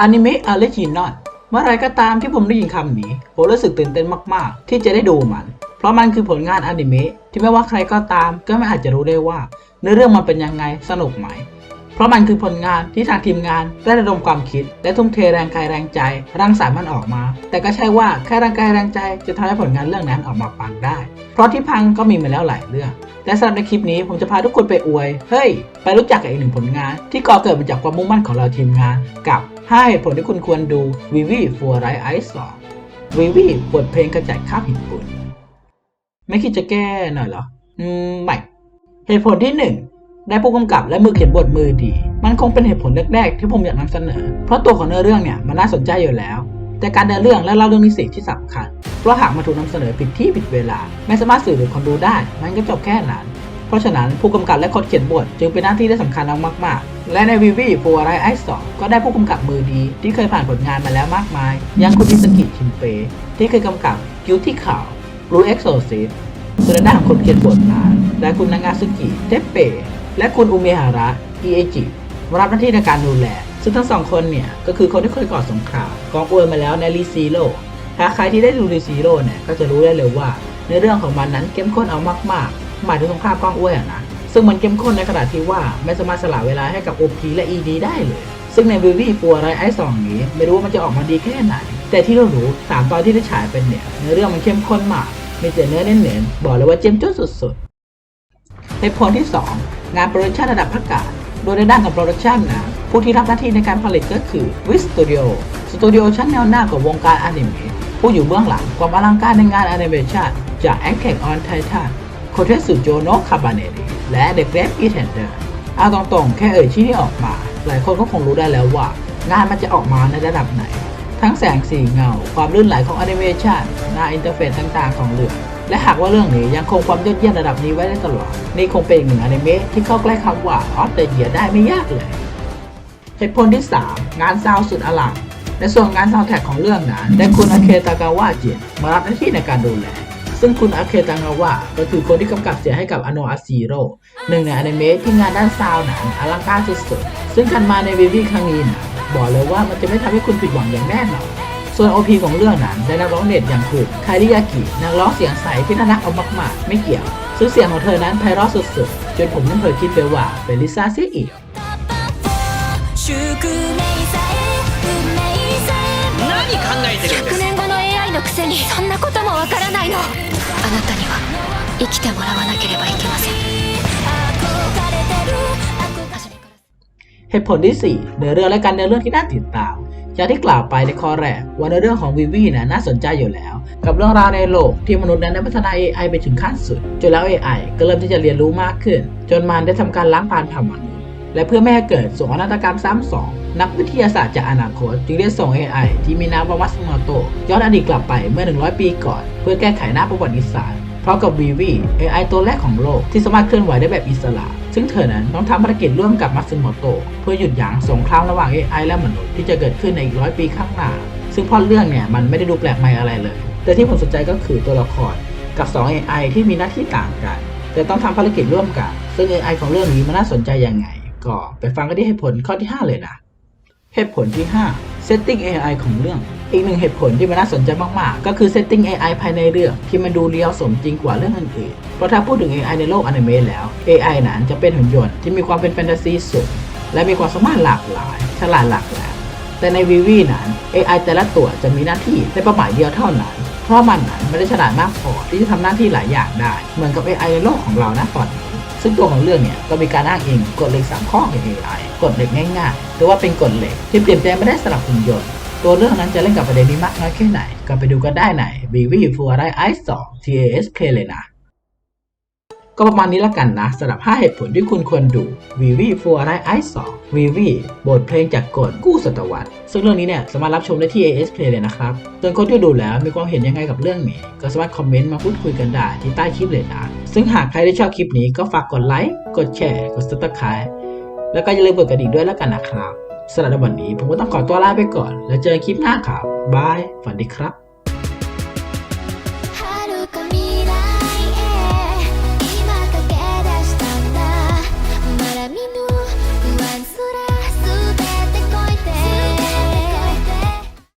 อนิเมะออริจินอลเมื่อไรก็ตามที่ผมได้ยินคำนี้ ผมรู้สึกตื่นเต้นมาก ๆ ที่จะได้ดูมัน เพราะมันคือผลงานอนิเมะที่ไม่ว่าใครก็ตามก็ไม่อาจจะรู้ได้ว่า เนื้อเรื่องมันเป็นยังไงสนุกไหม เพราะมันคือผลงานที่ทางทีมงานได้ระดมความคิด และทุ่มเทแรงกายแรงใจรังสรรค์มันออกมา แต่ก็ใช่ว่าแค่แรงกายแรงใจจะทำให้ผลงานเรื่องนั้นออกมาปังได้ เพราะที่พังก็มีมาแล้วหลายเรื่องและสำหรับในคลิปนี้ผมจะพาทุกคนไปอวยเฮ้ยไปรู้จักกับอีกหนึ่งผลงาน ที่ก่อเกิดมาจากความมุ่งมั่นของเราทีมงานกับ 5เหตุผลที่คุณควรดูวิวีฟัวไรไอซ์สองวิวีบทเพลงกระจายข้ามหินปูนไม่คิดจะแก้หน่อยเหรอ อืม ไม่ เหตุผลที่หนึ่งได้ผู้กำกับและมือเขียนบทมือดี มันคงเป็นเหตุผลแรกๆ ที่ผมอยากนำเสนอ เพราะตัวของเนื้อเรื่องเนี่ยมันน่าสนใจอยู่แล้ว แต่การเดินเรื่องและเล่าเรื่องนิสิตที่สำคัญ เพราะหากมาถูกนำเสนอผิดที่ผิดเวลา ไม่สามารถสื่อถึงคนดูได้ มันก็จบแค่นั้น เพราะฉะนั้นผู้กำกับและคนเขียนบทจึงเป็นหน้าที่ที่สำคัญมากๆ และในวิวีฟัวไรไอสองก็ได้ผู้กำกับมือดีที่เคยผ่านผลงานมาแล้วมากมาย อย่างคุณอิสกิชินเป ที่เคยกำกับกิวที่ข่าวรูเอ็กโซซิสส่วนในด้านของคนเขียนบทนั้นและคุณนางาซึกิเทปเป และคุณอุเมฮาระอิเอจิมารับหน้าที่ในการดูแล ซึ่งทั้งสองคนเนี่ย ก็คือคนที่เคยก่อสงครามกองอวยมาแล้วในรีซีโร่ถ้าใครที่ได้ดูรีซีโร่เนี่ย ก็จะรู้ได้เลยว่า ในเรื่องของมันนั้นเข้มข้นเอามากๆ หมายถึงสงครามกองอ้วยอะนะซึ่งมันเข้มข้นในขนาดที่ว่าไม่สามารถสละเวลาให้กับ OP และ ED ได้เลย ซึ่งในวิวีปัวไรไอสองนี้ ไม่รู้ว่ามันจะออกมาดีแค่ไหน แต่ที่เรารู้สามตอนที่ได้ฉายเป็นเนี่ยเนื้อเรื่องมันเข้มข้นมาก มีแต่เนื้อเน้นๆบอกเลยว่าเจ้มจ้นสุดๆเหตุผลที่ 2 งานโปรดักชันระดับพักกาศโดยในด้านของโปรดักชันนะผู้ที่รับหน้าที่ในการผลิตก็คือวิสตูดิโอสตูดิโอชั้นแนวหน้าของวงการอนิเมะผู้อยู่เบื้องหลังความอลังการในงานแอนิเมชันจาก a อ t a c k on Titan โคเทสุโจโนะคาบาเนริและ The Great Pretender เอาตรงๆ แค่เอ่ยชื่อนี้ออกมา หลายคนก็คงรู้ได้แล้วว่า งานมันจะออกมาในระดับไหน ทั้งแสงสีเงา ความลื่นไหลของแอนิเมชันหน้าอินเทอร์เฟซต่างๆ ของเรื่องและหากว่าเรื่องนี้ยังคงความยอดเยี่ยมระดับนี้ไว้ได้ตลอด นี่คงเป็นอีกหนึ่งอนิเมะที่เข้าใกล้คำว่าออสเตรเลียได้ไม่ยากเลย เหตุผลที่ 3 งานซาวสุดอลังในส่วนงานซาวแท็กของเรื่องนั้นได้คุณอาเคตากาวะจินมารับหน้าที่ในการดูแล ซึ่งคุณอาเคตากาวะก็คือคนที่กำกับเสียงให้กับอโนอาซีโร่หนึ่งในอนิเมะที่งานด้านซาวด์นั้นอลังการสุดๆ ซึ่งการมาในวีวีครั้งนี้นะบอกเลยว่ามันจะไม่ทำให้คุณผิดหวังอย่างแน่นอน ส่วน OP ของเรื่องนั้นได้นักร้องเน็ตอย่างคือคาริยากินักร้องเสียงใสที่น่ารักเอามากๆ ไม่เกี่ยว ซึ่งเสียงของเธอนั้นไพเราะสุดๆ จนผมยังเคยคิดไปว่าเป็นลิซ่าเสียอีก 宿命さえ運命さえも何考えてるんで100す年後の AI のくせにそんなこともわからないの あなたには生きてもらわなければいけません憧れてる初めから เหตุผลที่ 4 เนื้อเรื่องและการเดินเรื่องที่น่าติดตาม อย่างที่กล่าวไปในข้อแรกว่าเนื้อเรื่องของวิวีนะน่าสนใจอยู่แล้ว กับเรื่องราวในโลกที่มนุษย์นั้นได้พัฒนา AI ไปถึงขั้นสุด จนแล้ว AI ก็เริ่มที่จะเรียนรู้มากขึ้น จนมันได้ทำการล้างผลาญผ่านมนุษย์ และเพื่อไม่ให้เกิดโศกนาฏกรรมซ้ำสองนักวิทยาศาสตร์จากอนาคตจึงได้ส่ง AI ที่มีนามว่ามัสโมโตย้อนอดีตกลับไปเมื่อ 100 ปีก่อน เพื่อแก้ไขหน้าประวัติศาสตร์พราะกับวีวี AI ตัวแรกของโลกที่สามารถเคลื่อนไหวได้แบบอิสระ ซึ่งเธอนั้นต้องทำภารกิจร่วมกับมัตสึโมโตะเพื่อหยุดยั้งสงครามระหว่าง AI และมนุษย์ที่จะเกิดขึ้นในอีกร้อยปีข้างหน้า ซึ่งพอเรื่องเนี่ยมันไม่ได้ดูแปลกใหม่อะไรเลย แต่ที่ผมสนใจก็คือตัวละครกับ 2 AI ที่มีหน้าที่ต่างกัน แต่ต้องทำภารกิจร่วมกัน ซึ่ง AI ของเรื่องนี้มันน่าสนใจยังไง ก็ไปฟังกันที่เหตุผลข้อที่ 5 เลยนะ เหตุผลที่ 5 setting AI ของเรื่อง อีกหนึ่งเหตุผลที่มันน่าสนใจมากๆ ก็คือ setting AI ภายในเรื่องที่มันดูเรียวสมจริงกว่าเรื่องอื่นๆ เพราะถ้าพูดถึง AI ในโลกอนิเมะแล้ว AI นั้นจะเป็นหุ่นยนต์ที่มีความเป็นแฟนตาซีสูงและมีความสามารถหลากหลาย ฉลาดหลากหลายแต่ในวีวีนั้น AI แต่ละตัวจะมีหน้าที่ในเป้าหมายเดียวเท่านั้น เพราะมันนั้นไม่ได้ฉลาดมากพอที่จะทำหน้าที่หลายอย่างได้ เหมือนกับ AI ในโลกของเรานะตอนนี้ ซึ่งตัวของเรื่องเนี่ยก็มีการอ้างอิงกฎเหล็ก 3 ข้อของ AI กฎเหล็กง่ายๆหรือว่าเป็นกฎเหล็กที่เปลี่ยนแปลงไม่ได้สลับหุ่นยนต์ตัวเรื่องนั้นจะเล่นกับประเด็นนี้มากน้อยแค่ไหน ก็ไปดูกันได้ใน v v f u r i i 2 TASK เลยนะ ก็ประมาณนี้แล้วกันนะสำหรับ 5 เหตุผลที่คุณควรดู v v f u r i i 2 v v บทเพลงจากกฎกู้ศตวรรษซึ่งเรื่องนี้เนี่ยสามารถรับชมได้ที่ AS Play เลยนะครับส่วนคนที่ดูแล้วมีความเห็นยังไงกับเรื่องนี้ ก็สามารถคอมเมนต์มาพูดคุยกันได้ที่ใต้คลิปเลยนะซึ่งหากใครได้ชอบคลิปนี้ก็ฝากกดไลค์กดแชร์กด subscribe แล้วก็อย่าลืมกดกระดิ่งด้วยแล้วกันนะครับสำหรับวันนี้ผมก็ต้องขอตัวลาไปก่อน แล้วเจอกันคลิปหน้าครับบายฝันดีครับ